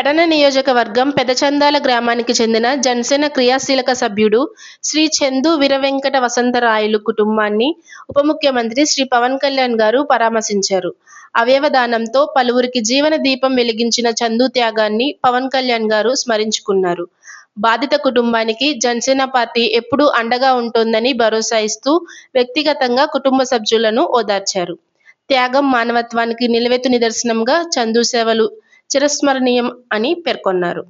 పెడన నియోజకవర్గం పెదచందాల గ్రామానికి చెందిన జనసేన క్రియాశీలక సభ్యుడు శ్రీ చందు వీరవెంకట వసంతరాయలు కుటుంబాన్ని ఉప ముఖ్యమంత్రి శ్రీ పవన్ కళ్యాణ్ గారు పరామర్శించారు. అవయవదానంతో పలువురికి జీవన దీపం వెలిగించిన చందు త్యాగాన్ని పవన్ కళ్యాణ్ గారు స్మరించుకున్నారు. బాధిత కుటుంబానికి జనసేన పార్టీ ఎప్పుడూ అండగా ఉంటుందని భరోసా ఇస్తూ వ్యక్తిగతంగా కుటుంబ సభ్యులను ఓదార్చారు. త్యాగం మానవత్వానికి నిలువెత్తు నిదర్శనంగా చందు సేవలు చిరస్మరణీయం అని పేర్కొన్నారు.